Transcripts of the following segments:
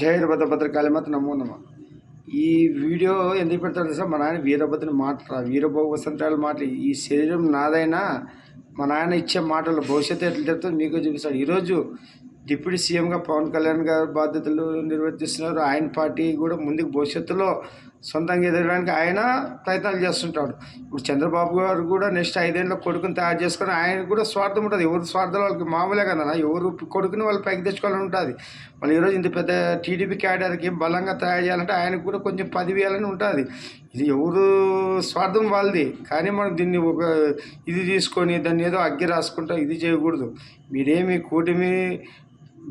జయ భద్రకాళి కాళీమాత నమో నమ. ఈ వీడియో ఎందుకు పెడతాడు సార్ మా నాయన వీరభద్రుని మాట వీరభోగ వసంతరాలు మాటలు. ఈ శరీరం నాదైనా మా నాయన ఇచ్చే మాటలు భవిష్యత్తు ఎట్లా జరుగుతుందో మీకు చూపిస్తాడు. ఈరోజు డిప్యూటీ సీఎంగా పవన్ కళ్యాణ్ గారు బాధ్యతలు నిర్వర్తిస్తున్నారు. ఆయన పార్టీ కూడా ముందుకు భవిష్యత్తులో సొంతంగా ఎదగడానికి ఆయన ప్రయత్నాలు చేస్తుంటాడు. ఇప్పుడు చంద్రబాబు గారు కూడా నెక్స్ట్ ఐదేళ్ళలో కొడుకుని తయారు చేసుకొని ఆయన కూడా స్వార్థం ఉంటుంది. ఎవరు స్వార్థం వాళ్ళకి మామూలే కదా ఎవరు కొడుకుని వాళ్ళు పైకి తెచ్చుకోవాలని ఉంటుంది. మళ్ళీ ఈరోజు ఇంత పెద్ద టీడీపీ క్యాడర్కి బలంగా తయారు చేయాలంటే ఆయనకు కూడా కొంచెం పదివి వేయాలని ఉంటుంది. ఇది ఎవరు స్వార్థం వాళ్ళది. కానీ మనం దీన్ని ఒక ఇది తీసుకొని దాన్ని ఏదో అగ్గి రాసుకుంటా ఇది చేయకూడదు. మీరేమి కూటమి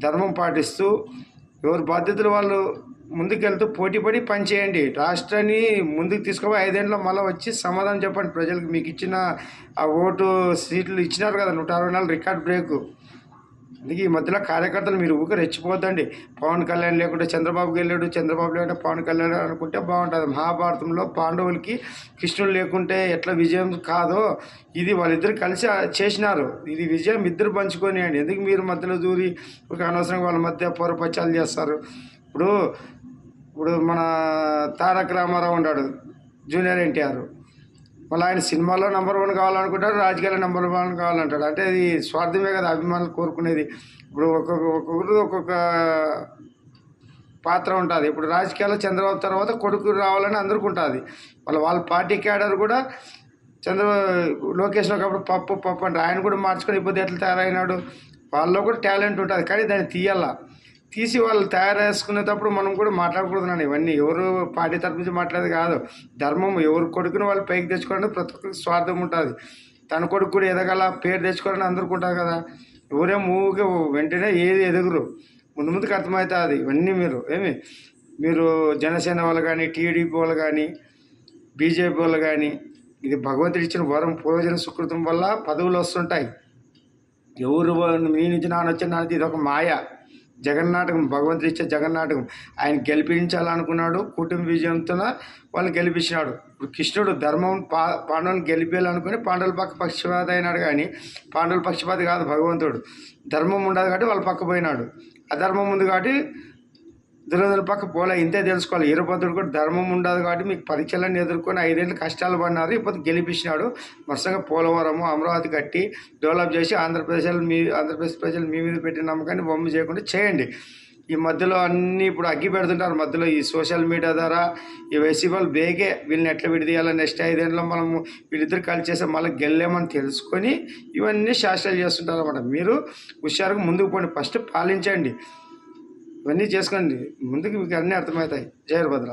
ధర్మం పాటిస్తూ ఎవరి బాధ్యతలు వాళ్ళు ముందుకెళ్తూ పోటీపడి పనిచేయండి రాష్ట్రాన్ని ముందుకు తీసుకుపోయి ఐదేళ్ళలో మళ్ళీ వచ్చి సమాధానం చెప్పండి. ప్రజలకు మీకు ఇచ్చిన ఆ ఓటు సీట్లు ఇచ్చినారు కదా నూట అరవై నాలుగు రికార్డ్ బ్రేక్. అందుకే ఈ మధ్యలో కార్యకర్తలు మీరు ఊరికి రెచ్చిపోద్దండి. పవన్ కళ్యాణ్ లేకుంటే చంద్రబాబుకి వెళ్ళాడు చంద్రబాబు లేకుంటే పవన్ కళ్యాణ్ అనుకుంటే బాగుంటుంది. మహాభారతంలో పాండవులకి కృష్ణుడు లేకుంటే ఎట్లా విజయం కాదో ఇది వాళ్ళిద్దరు కలిసి చేసినారు. ఇది విజయం ఇద్దరు పంచుకొని అండి ఎందుకు మీరు మధ్యలో దూరి ఒక అనవసరంగా వాళ్ళ మధ్య పౌరపత్యాలు చేస్తారు? ఇప్పుడు ఇప్పుడు మన తారక రామారావు ఉన్నాడు జూనియర్ ఎన్టీఆర్. మళ్ళీ ఆయన సినిమాలో నెంబర్ వన్ కావాలనుకుంటాడు రాజకీయాల్లో నెంబర్ వన్ కావాలంటాడు. అంటే అది స్వార్థమే కదా అభిమానులు కోరుకునేది. ఇప్పుడు ఒక్కొక్క ఒక్కొక్కరు ఒక్కొక్క పాత్ర ఉంటుంది. ఇప్పుడు రాజకీయాల్లో చంద్రబాబు తర్వాత కొడుకు రావాలని అందరికీ ఉంటుంది. వాళ్ళ వాళ్ళ పార్టీ క్యాడర్ కూడా చంద్ర లోకేష్ ఒకప్పుడు పప్పు పప్పు అంటే ఆయన కూడా మార్చుకొని ఇప్పుడు ఎట్లా తయారైనాడు? వాళ్ళలో కూడా టాలెంట్ ఉంటుంది. కానీ దాన్ని తీయాలా? తీసి వాళ్ళు తయారు చేసుకునేటప్పుడు మనం కూడా మాట్లాడకూడదు ఇవన్నీ ఎవరు పార్టీ తరపు నుంచి మాట్లాడేది కాదు. ధర్మం ఎవరు కొడుకుని వాళ్ళు పైకి తెచ్చుకోవాలంటే ప్రతి ఒక్కరికి స్వార్థం ఉంటుంది. తన కొడుకు కూడా ఎదగల పేరు తెచ్చుకోవాలని అందరికీ కదా. ఎవరేం ఊరికే వెంటనే ఏది ఎదుగురు. ముందు ముందుకు అర్థమవుతుంది ఇవన్నీ మీరు ఏమి? మీరు జనసేన వాళ్ళు కానీ టీడీపీ వాళ్ళు కానీ బీజేపీ వాళ్ళు కానీ ఇది భగవంతుడు ఇచ్చిన వరం పూర్వజన సుకృతం వల్ల పదవులు వస్తుంటాయి. ఎవరు మీ నుంచి నాన్న వచ్చిన నాన్న ఇది ఒక మాయ. జగన్నాటకం భగవంతుడు ఇచ్చే జగన్నాటకం. ఆయన గెలిపించాలనుకున్నాడు కుటుంబ విజయంతో వాళ్ళు గెలిపించినాడు. ఇప్పుడు కృష్ణుడు ధర్మం పా పాండవులను గెలిపేయాలనుకుని పాండవుల పక్క పక్షపాత అయినాడు కానీ పాండవుల పక్షపాతి కాదు భగవంతుడు. ధర్మం ఉండదు కాబట్టి వాళ్ళ పక్క పోయినాడు. అధర్మం ఉంది కాబట్టి దురదల పక్క పోలే. ఇంతే తెలుసుకోవాలి. ఈరభద్రుడు కూడా ధర్మం ఉండదు కాబట్టి మీకు పరీక్షలను ఎదుర్కొని ఐదేళ్ళు కష్టాలు పడినారు. ఇప్పుడు గెలిపించినాడు. వరుసగా పోలవరము అమరావతి కట్టి డెవలప్ చేసి ఆంధ్రప్రదేశ్ మీ ఆంధ్రప్రదేశ్ ప్రజలు మీ మీద పెట్టిన నమ్మకాన్ని బొమ్మ చేయకుండా చేయండి. ఈ మధ్యలో అన్నీ ఇప్పుడు అగ్గి పెడుతుంటారు. మధ్యలో ఈ సోషల్ మీడియా ద్వారా ఈ వెసిబల్ బేగే వీళ్ళని ఎట్లా విడిదీయాలి? నెక్స్ట్ ఐదేళ్ళలో మనం వీళ్ళిద్దరు కలిసి చేస్తే మళ్ళీ గెల్లేమని తెలుసుకొని ఇవన్నీ శాస్త్రాలు చేస్తుంటారు అనమాట మీరు హుషారుగా ముందుకు పోండి. ఫస్ట్ పాలించండి. ఇవన్నీ చేసుకోండి. ముందుకు మీకు అన్నీ అర్థమవుతాయి. జయర్ భద్ర